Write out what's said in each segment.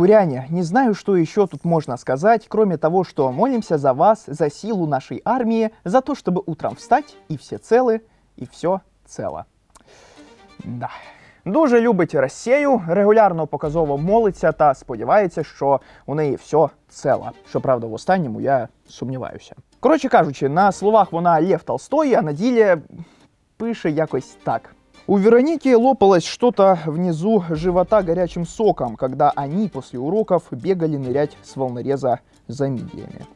Куряне, не знаю, что еще тут можно сказать, кроме того, что молимся за вас, за силу нашей армии, за то, чтобы утром встать, и все целы, и все цело. Да. Дуже любить Росію, регулярно показово молиться та сподівається, що у неї все цело. Щоправда, в останньому я сумніваюся. Коротше кажучи, на словах вона Лев Толстой, а на ділі пише якось так. У Вероники лопалось что-то внизу живота горячим соком, когда они после уроков бегали нырять с волнореза за мидиями.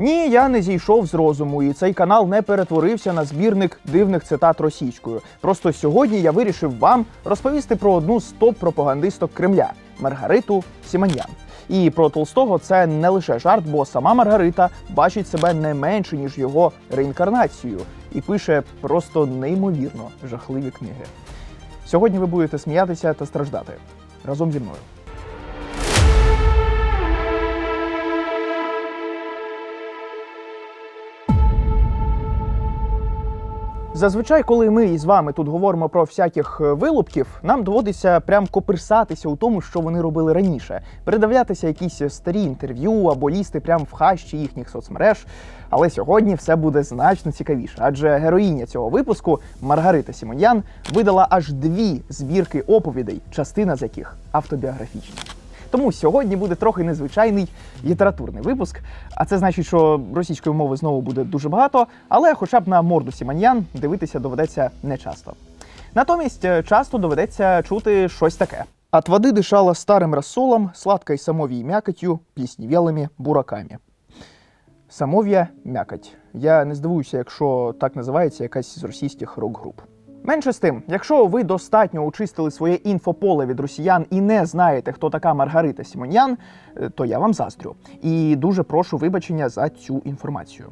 Ні, я не зійшов з розуму, і цей канал не перетворився на збірник дивних цитат російською. Просто сьогодні я вирішив вам розповісти про одну з топ-пропагандисток Кремля Маргариту Сіманян. І про Толстого це не лише жарт, бо сама Маргарита бачить себе не менше ніж його реінкарнацією і пише просто неймовірно жахливі книги. Сьогодні ви будете сміятися та страждати разом зі мною. Зазвичай, коли ми із вами тут говоримо про всяких е, вилупків, нам доводиться прям коперсатися у тому, що вони робили раніше, передивлятися якісь старі інтерв'ю або лізти прямо в хащі їхніх соцмереж. Але сьогодні все буде значно цікавіше, адже героїня цього випуску Маргарита Сімонян видала аж дві збірки оповідей, частина з яких автобіографічні. Тому сьогодні буде трохи незвичайний літературний випуск. А це значить, що російської мови знову буде дуже багато, але хоча б на морду Сіманьян дивитися доведеться не часто. Натомість е, часто доведеться чути щось таке. От дишала старим розсолом, сладкою самовій м'якотью, пліснівелими бураками. Самов'я м'якоть. Я не здивуюся, якщо так називається якась з російських рок-груп. Менше з тим, якщо ви достатньо очистили своє інфополе від росіян і не знаєте, хто така Маргарита Сімонян, е, то я вам заздрю. І дуже прошу вибачення за цю інформацію.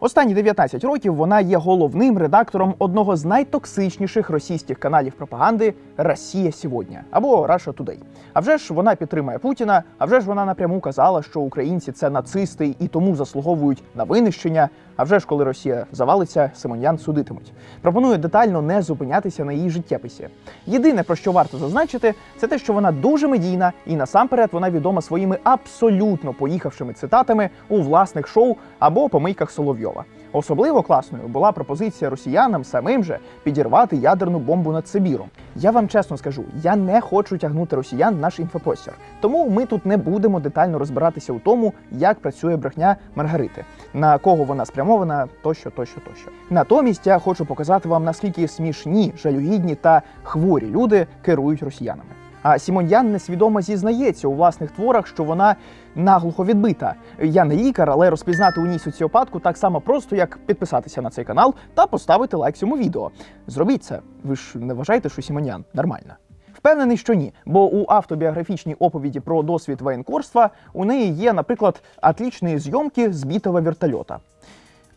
Останні 19 років вона є головним редактором одного з найтоксичніших російських каналів пропаганди Росія сьогодні або Russia Today. А вже ж вона підтримує Путіна. А вже ж вона напряму казала, що українці це нацисти і тому заслуговують на винищення. А вже ж коли Росія завалиться, Симонян судитимуть. Пропоную детально не зупинятися на її життєписі. Єдине про що варто зазначити, це те, що вона дуже медійна, і насамперед вона відома своїми абсолютно поїхавшими цитатами у власних шоу або помийках Соловйова. Особливо класною була пропозиція росіянам самим же підірвати ядерну бомбу над Сибіром. Я вам чесно скажу, я не хочу тягнути росіян в наш інфопростір. Тому ми тут не будемо детально розбиратися у тому, як працює брехня Маргарити, на кого вона спрямована, тощо, тощо, тощо. Натомість я хочу показати вам наскільки смішні, жалюгідні та хворі люди керують росіянами. А Сімоньян несвідомо зізнається у власних творах, що вона наглухо відбита. Я не лікар, але розпізнати у ній соціопатку так само просто, як підписатися на цей канал та поставити лайк цьому відео. Зробіть це. Ви ж не вважаєте, що Сімонян нормальна. Впевнений, що ні, бо у автобіографічній оповіді про досвід воєнкорства у неї є, наприклад, отлічні зйомки збитого вертольота.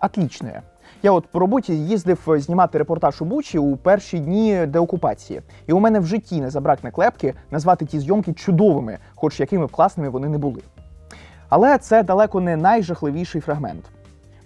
Отлічне. Я от по роботі їздив знімати репортаж у Бучі у перші дні деокупації, і у мене в житті не забракне клепки назвати ті зйомки чудовими, хоч якими б класними вони не були. Але це далеко не найжахливіший фрагмент.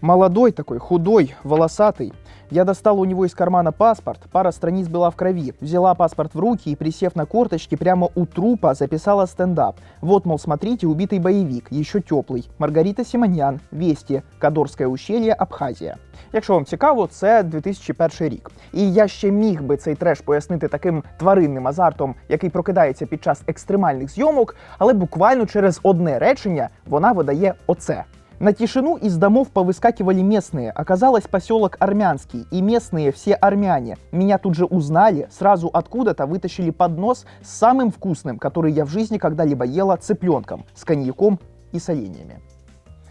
Молодой такой, худой, волосатый. Я достала у него из кармана паспорт, пара страниц была в крови. Взяла паспорт в руки и, присев на корточки, прямо у трупа записала стендап. Вот, мол, смотрите, убитый боевик, еще теплый. Маргарита Симоньян, Вести, Кадорське ущелье, Абхазія. Якщо вам цікаво, це 2001 рік. І я ще міг би цей треш пояснити таким тваринним азартом, який прокидається під час екстремальних зйомок, але буквально через одне речення вона видає оце. На тишину из домов повыскакивали местные. Оказалось поселок Армянский, и местные все армяне. Меня тут же узнали, сразу откуда-то вытащили поднос с самым вкусным, который я в жизни когда-либо ела цыпленком, с коньяком и соленьями.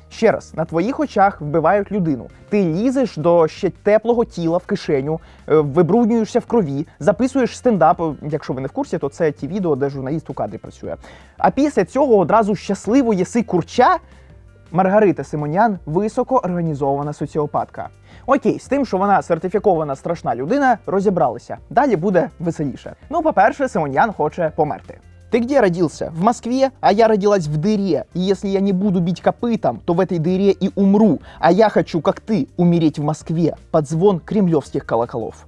Ще раз, на твоїх очах вбивають людину. Ти лізеш до ще теплого тіла в кишеню, е, вибруднюєшся в крові, записуєш стендап. Е, Якщо ви не в курсі, то це ті відео, де журналіст у кадрі працює. А після цього одразу щасливо єси курча. Маргарита Симонян високо організована соціопатка. Окей, з тим, що вона сертифікована страшна людина, розібралися. Далі буде веселіше. Ну, по-перше, Симонян хоче померти. Ты где родился? В Москве? А я родилась в дыре. И если я не буду бить копытом, то в этой дыре и умру. А я хочу, как ты, умереть в Москве под звон кремльовських колоколов.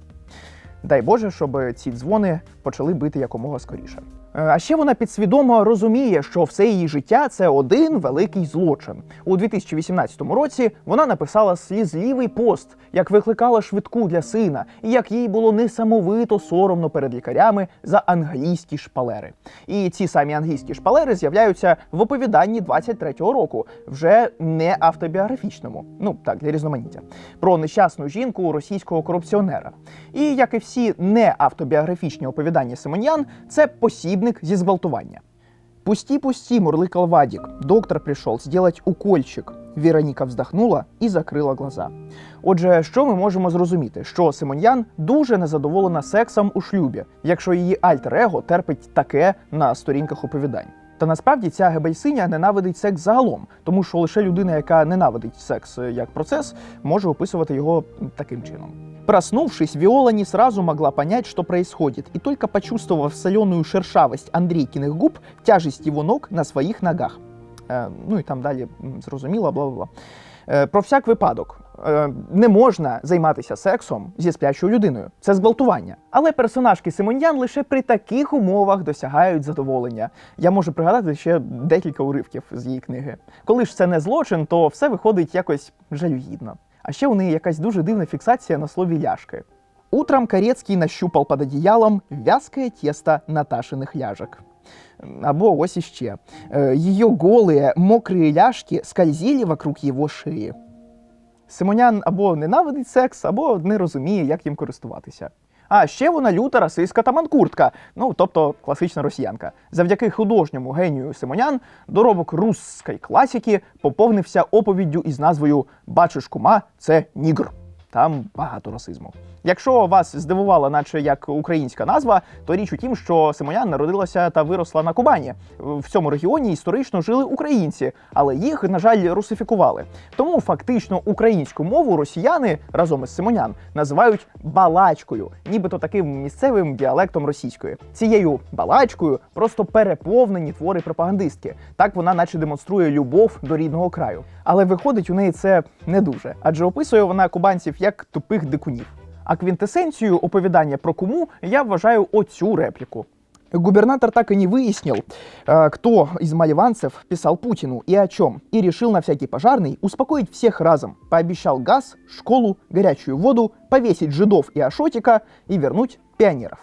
Дай Боже, щоб ці дзвони почали бити якомога скоріше. Е, А ще вона підсвідомо розуміє, що все її життя це один великий злочин. У 2018 році вона написала слізливий пост, як викликала швидку для сина, і як їй було несамовито соромно перед лікарями за англійські шпалери. І ці самі англійські шпалери з'являються в оповіданні 23-го року, вже не автобіографічному. Ну так для різноманіття про нещасну жінку російського корупціонера. І як і всі не автобіографічні оповідання Симонян, це посібник зі зґвалтування. «Пусти-пусти», мурлыкал Вадик. Доктор пришел сделать укольчик. Вероніка вздохнула і закрила глаза. Отже, що ми можемо зрозуміти? Що Симоньян дуже незадоволена сексом у шлюбі, якщо її альтер-его терпить таке на сторінках оповідань. Та насправді ця гебельсиня ненавидить секс загалом, тому що лише людина, яка ненавидить секс як процес, може описувати його таким чином. Проснувшись, Виола не сразу могла понять, что происходит, и только почувствовав соленую шершавость Андрейкиных губ, тяжесть его ног на своїх ногах. Е, ну і там далі зрозуміло, бла бла. Е, про всяк випадок. Е, не можна займатися сексом зі сплячою людиною. Це зґвалтування. Але персонажки Симоньян лише при таких умовах досягають задоволення. Я можу пригадати ще декілька уривків з її книги. Коли ж це не злочин, то все виходить якось жалюгідно. А ще у неї якась дуже дивна фіксація на слові ляшки. Утром Корецкий нащупал под одеялом вязкое тесто Наташиных ляжек. Або ось іще. Е, Її голые, мокрые ляжки скользили вокруг його шиї. Симонян або ненавидить секс, або не розуміє, як їм користуватися. А ще вона люта расистка та манкуртка, ну тобто класична росіянка. Завдяки художньому генію Симонян доробок русської класіки поповнився оповіддю із назвою Бачиш кума, це нігр. Там багато расизму. Якщо вас здивувала, наче як українська назва, то річ у тім, що Симонян народилася та виросла на Кубані. В цьому регіоні історично жили українці, але їх, на жаль, русифікували. Тому фактично українську мову росіяни разом із Симонян називають балачкою, нібито таким місцевим діалектом російської. Цією балачкою просто переповнені твори пропагандистки. Так вона, наче демонструє любов до рідного краю. Але виходить у неї це не дуже, адже описує вона кубанців як тупих дикунів. А квінтесенцією оповідання про куму я вважаю оцю репліку. Губернатор так и не выяснил, э, кто из мальванцев писал Путину и о чем, и решил на всякий пожарный успокоить всех разом. Пообещал газ, школу, горячую воду, повесить жидов и Ашотика и вернуть пионеров.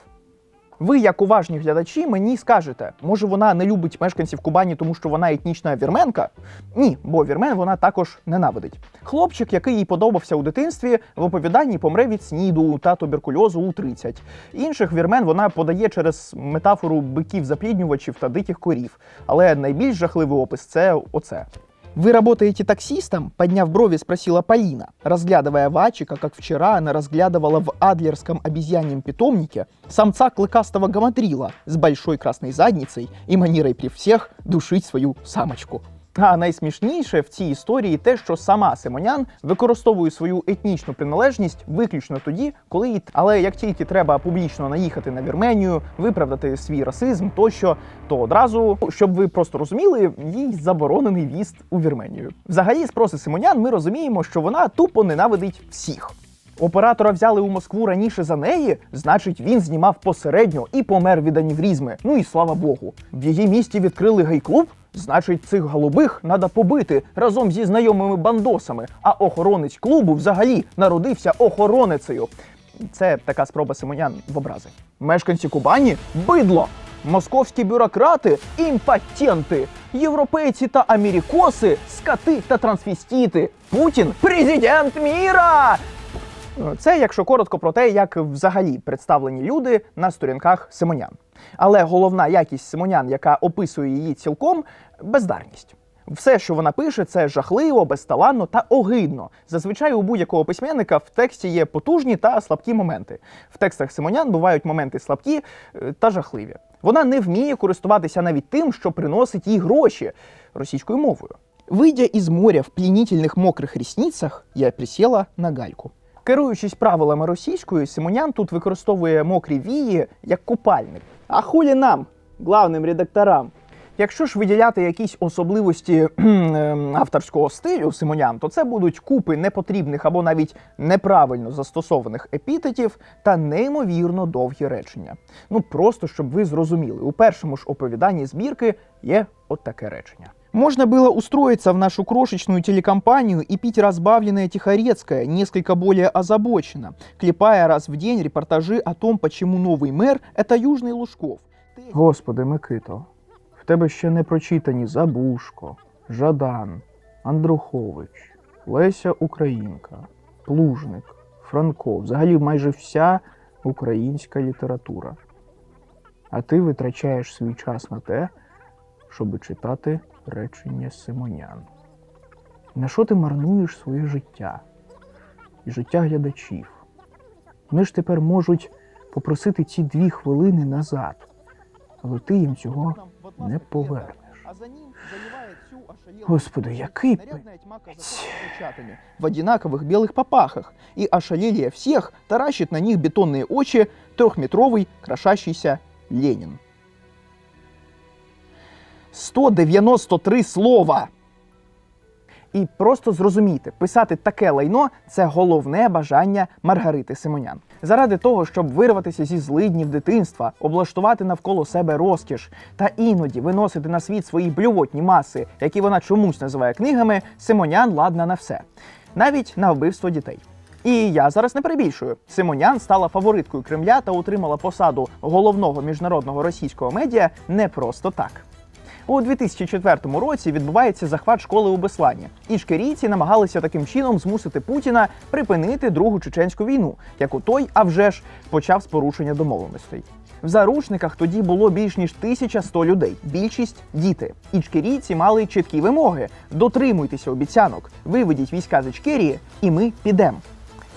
Ви, як уважні глядачі, мені скажете, може вона не любить мешканців Кубані, тому що вона етнічна вірменка? Ні, бо вірмен вона також ненавидить. Хлопчик, який їй подобався у дитинстві, в оповіданні помре від сніду та туберкульозу у 30. Інших вірмен вона подає через метафору биків запліднювачів та диких корів. Але найбільш жахливий опис це оце. «Вы работаете таксистом?» – подняв брови, спросила Полина, разглядывая Вачика, как вчера она разглядывала в Адлерском обезьяньем питомнике самца клыкастого гамадрила с большой красной задницей и манерой при всех душить свою самочку. А найсмішніше в цій історії те, що сама Симонян використовує свою етнічну приналежність виключно тоді, коли але як тільки треба публічно наїхати на Вірменію, виправдати свій расизм тощо, то одразу, щоб ви просто розуміли, їй заборонений в'їзд у Вірменію. Взагалі, спроси Симонян, ми розуміємо, що вона тупо ненавидить всіх. Оператора взяли у Москву раніше за неї, значить, він знімав посередньо і помер від аніврізми. Ну і слава Богу. В її місті відкрили гей-клуб. Значить, цих голубих треба побити разом зі знайомими бандосами. А охоронець клубу взагалі народився охоронецею. Це така спроба Симонян в образи. Мешканці Кубані бидло. Московські бюрократи імпотенти, європейці та америкоси, скати та трансвістіти. Путін президент міра! Це, якщо коротко, про те, як взагалі представлені люди на сторінках Симонян. Але головна якість Симонян, яка описує її цілком, бездарність. Все, що вона пише, це жахливо, безталанно та огидно. Зазвичай у будь-якого письменника в тексті є потужні та слабкі моменти. В текстах Симонян бувають моменти слабкі е, та жахливі. Вона не вміє користуватися навіть тим, що приносить їй гроші російською мовою. Вийдя із моря в пленительних мокрих рісницях, я присіла на гальку. Керуючись правилами російської, Симонян тут використовує мокрі вії як купальник. А хулі нам, главним редакторам. Якщо ж виділяти якісь особливості ем, авторського стилю Симонян, то це будуть купи непотрібних або навіть неправильно застосованих епітетів та неймовірно довгі речення. Ну просто щоб ви зрозуміли, у першому ж оповіданні збірки є от таке речення. Можно было устроиться в нашу крошечную телекомпанию и пить разбавленное Тихорецкое, несколько более озабоченно, клепая раз в день репортажи о том, почему новый мэр – это Южный Лужков. Господи, Микито, в тебе ще не прочитані Забушко, Жадан, Андрухович, Леся Українка, Плужник, Франко, взагалі майже вся українська література. А ти витрачаєш свій час на те, щоб читати речення Симонян. На що ти марнуєш своє життя і життя глядачів? Вони ж тепер можуть попросити ці дві хвилини назад, але ти їм цього не повернеш. Господи, який пи***ць. в одинаковых белых попахах, и ошалелие всех таращит на них бетонные очи трехметровый крошащийся Ленин. 193 слова. І просто зрозумійте, писати таке лайно це головне бажання Маргарити Симонян. Заради того, щоб вирватися зі злиднів дитинства, облаштувати навколо себе розкіш та іноді виносити на світ свої блювотні маси, які вона чомусь називає книгами, Симонян ладна на все, навіть на вбивство дітей. І я зараз не перебільшую. Симонян стала фавориткою Кремля та отримала посаду головного міжнародного російського медіа не просто так. У 2004 році відбувається захват школи у Беслані. Ішкерійці намагалися таким чином змусити Путіна припинити другу чеченську війну, яку той, а вже ж, почав з порушення домовленостей. В заручниках тоді було більш ніж 1100 людей. Більшість діти. Ічкерійці мали чіткі вимоги: дотримуйтеся обіцянок, виведіть війська з Ічкерії, і ми підемо.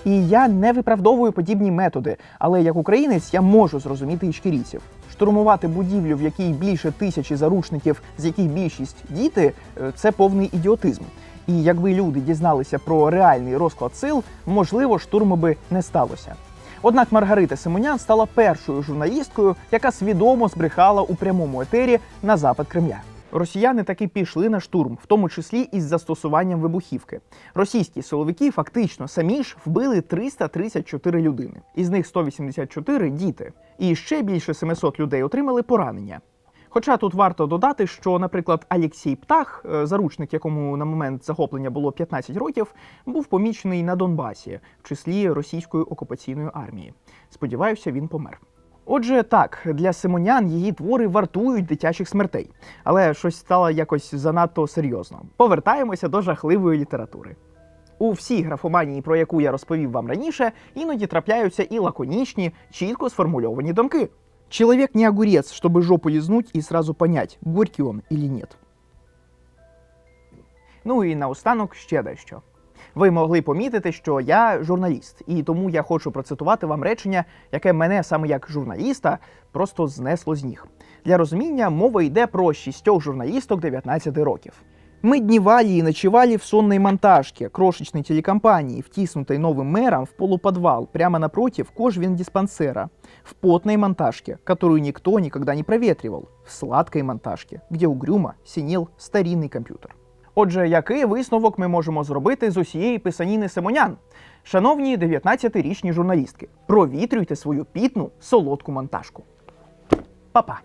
І я не виправдовую подібні методи, але як українець я можу зрозуміти ічкерійців. Штурмувати будівлю, в якій більше тисячі заручників, з яких більшість діти, е, це повний ідіотизм. І якби люди дізналися про реальний розклад сил, можливо, штурму би не сталося. Однак Маргарита Симонян стала першою журналісткою, яка свідомо збрехала у прямому етері на запад Кремля. Росіяни таки пішли на штурм, в тому числі із застосуванням вибухівки. Російські силовики фактично самі ж вбили 334 людини, із них 184 – діти. І ще більше 700 людей отримали поранення. Хоча тут варто додати, що, наприклад, Алексій Птах, е, заручник, якому на момент захоплення було 15 років, був помічений на Донбасі, в числі російської окупаційної армії. Сподіваюся, він помер. Отже, так, для Симонян її твори вартують дитячих смертей, але щось стало якось занадто серйозно. Повертаємося до жахливої літератури. У всій графоманії, про яку я розповів вам раніше, іноді трапляються і лаконічні, чітко сформульовані думки. Человек не огурец, чтобы жопу лизнуть и сразу понять, горький он или нет. Ну і наостанок ще дещо. Ви могли помітити, що я журналіст, і тому я хочу процитувати вам речення, яке мене саме як журналіста просто знесло з ніг. Для розуміння мова йде про шістьох журналісток 19 років. Мы дневали и ночевали в сонной монтажке крошечной телекомпании, втиснутой новым мэром в полуподвал прямо напротив кожвендиспансера, в потной монтажке, которую никто никогда не проветривал, в сладкой монтажке, где угрюмо синел старинний комп'ютер. Отже, який висновок ми можемо зробити з усієї писаніни Симонян? Шановні 19-річні журналістки, провітрюйте свою пітну солодку монтажку. Па-па!